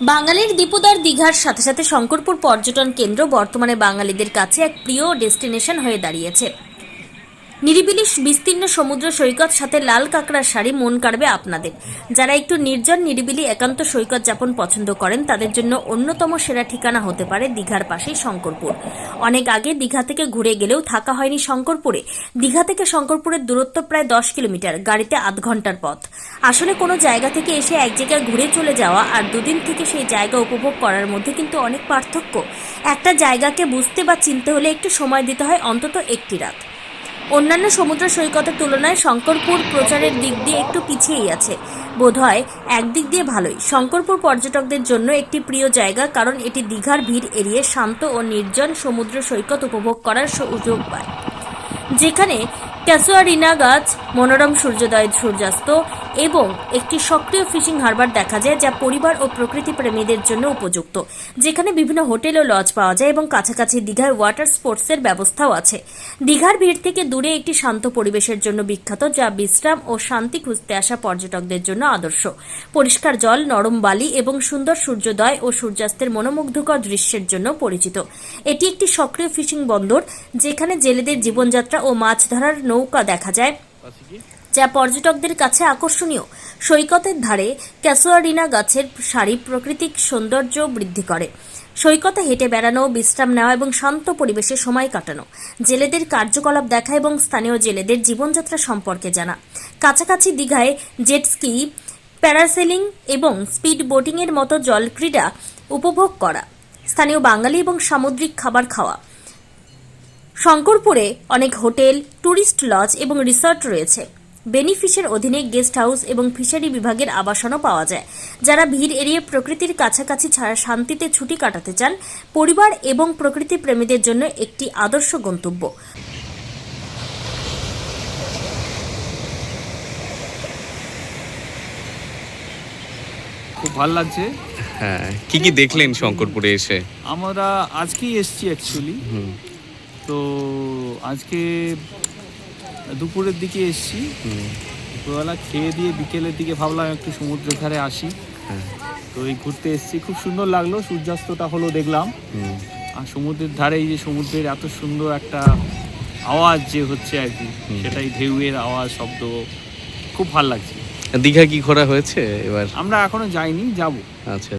বাঙালির দীপুদার দীঘার সাথে সাথে শঙ্করপুর পর্যটন কেন্দ্র বর্তমানে বাঙালিদের কাছে এক প্রিয় ডেস্টিনেশন হয়ে দাঁড়িয়েছে। নিরিবিলি বিস্তীর্ণ সমুদ্র সৈকত সাথে লাল কাঁকড়ার শাড়ি মন কাড়বে আপনাদের। যারা একটু নির্জন, নিরিবিলি, একান্ত সৈকত যাপন পছন্দ করেন, তাদের জন্য অন্যতম সেরা ঠিকানা হতে পারে দীঘার পাশেই শঙ্করপুর। অনেক আগে দীঘা থেকে ঘুরে গেলেও থাকা হয়নি শঙ্করপুরে। দীঘা থেকে শঙ্করপুরের দূরত্ব প্রায় দশ কিলোমিটার, গাড়িতে আধ ঘণ্টার পথ। আসলে কোনো জায়গা থেকে এসে এক জায়গায় ঘুরে চলে যাওয়া আর দুদিন থেকে সেই জায়গা উপভোগ করার মধ্যে কিন্তু অনেক পার্থক্য। একটা জায়গাকে বুঝতে বা চিনতে হলে একটু সময় দিতে হয়, অন্তত একটি রাত। অন্যান্য সমুদ্র সৈকতের তুলনায় শঙ্করপুর প্রচারের দিক দিয়ে একটু পিছিয়েই আছে। বোধহয় একদিক দিয়ে ভালোই। শঙ্করপুর পর্যটকদের জন্য একটি প্রিয় জায়গা কারণ এটি দীঘার ভিড় এড়িয়ে শান্ত ও নির্জন সমুদ্র সৈকত উপভোগ করার সুযোগ পায়। যেখানে ক্যাসুয়ারিনা গাছ, মনোরম সূর্যোদয় সূর্যাস্ত এবং একটি সক্রিয় ফিশিং হারবার দেখা যায় যা পরিবার ও প্রকৃতি প্রেমীদের জন্য উপযুক্ত। যেখানে বিভিন্ন হোটেল ও লজ পাওয়া যায় এবং কাছাকাছি দীঘায় ওয়াটার স্পোর্টসের ব্যবস্থাও আছে। দীঘার ভিড় থেকে দূরে একটি শান্ত পরিবেশের জন্য বিখ্যাত, যা বিশ্রাম ও শান্তি খুঁজতে আসা পর্যটকদের জন্য আদর্শ। পরিষ্কার জল, নরম বালি এবং সুন্দর সূর্যোদয় ও সূর্যাস্তের মনোমুগ্ধকর দৃশ্যের জন্য পরিচিত। এটি একটি সক্রিয় ফিশিং বন্দর, যেখানে জেলেদের জীবনযাত্রা ও মাছ ধরার নৌকা দেখা যায়। যা পর্যটকদের কাছে আকর্ষণীয়। সৈকতের ধারে ক্যাসোয়ারিনা গাছের সারি প্রাকৃতিক সৌন্দর্য বৃদ্ধি করে। সৈকতে হেঁটে বেড়ানো, বিশ্রাম নেওয়া এবং শান্ত পরিবেশে সময় কাটানো। জেলেদের কার্যকলাপ দেখা এবং স্থানীয় জেলেদের জীবনযাত্রা সম্পর্কে জানা। কাছাকাছি দীঘায় জেট স্কি, প্যারাসেলিং এবং স্পিড বোটিংয়ের মতো জলক্রীড়া উপভোগ করা। স্থানীয় বাঙালি এবং সামুদ্রিক খাবার খাওয়া। শঙ্করপুরে অনেক হোটেল ট্যুরিস্ট লজ এবং রিসর্ট রয়েছে। বেনিফিশের অধীনে গেস্ট হাউস এবং ফিশারি বিভাগের আবাসনও পাওয়া যায়। যারা ভিড় এড়িয়ে প্রকৃতির কাছাকাছি ছাড়া শান্তিতে ছুটি কাটাতে চান পরিবার এবং প্রকৃতি প্রেমীদের জন্য একটি আদর্শ গন্তব্য। খুব ভালো লাগছে। হ্যাঁ কি কি দেখলেন শঙ্করপুরে এসে? আমরা আজকেই এসছি অ্যাকচুয়ালি হুম। তো আজকে দুপুরের দিকে এসছি। দুপুরবেলা খেয়ে দিয়ে বিকেলের দিকে ভাবলাম একটু সমুদ্রের ধারে আসি। হ্যাঁ, তো এই ঘুরতে এসছি। খুব সুন্দর লাগল সূর্যাস্তটা হলো দেখলাম। আর সমুদ্রের ধারে এই যে সমুদ্রের এত সুন্দর একটা আওয়াজ যে হচ্ছে আর কি সেটাই ঢেউয়ের আওয়াজ শব্দ খুব ভালো লাগছে। দীঘা কি ঘোরা হয়েছে এবার? আমরা এখনও যাইনি যাব। আচ্ছা।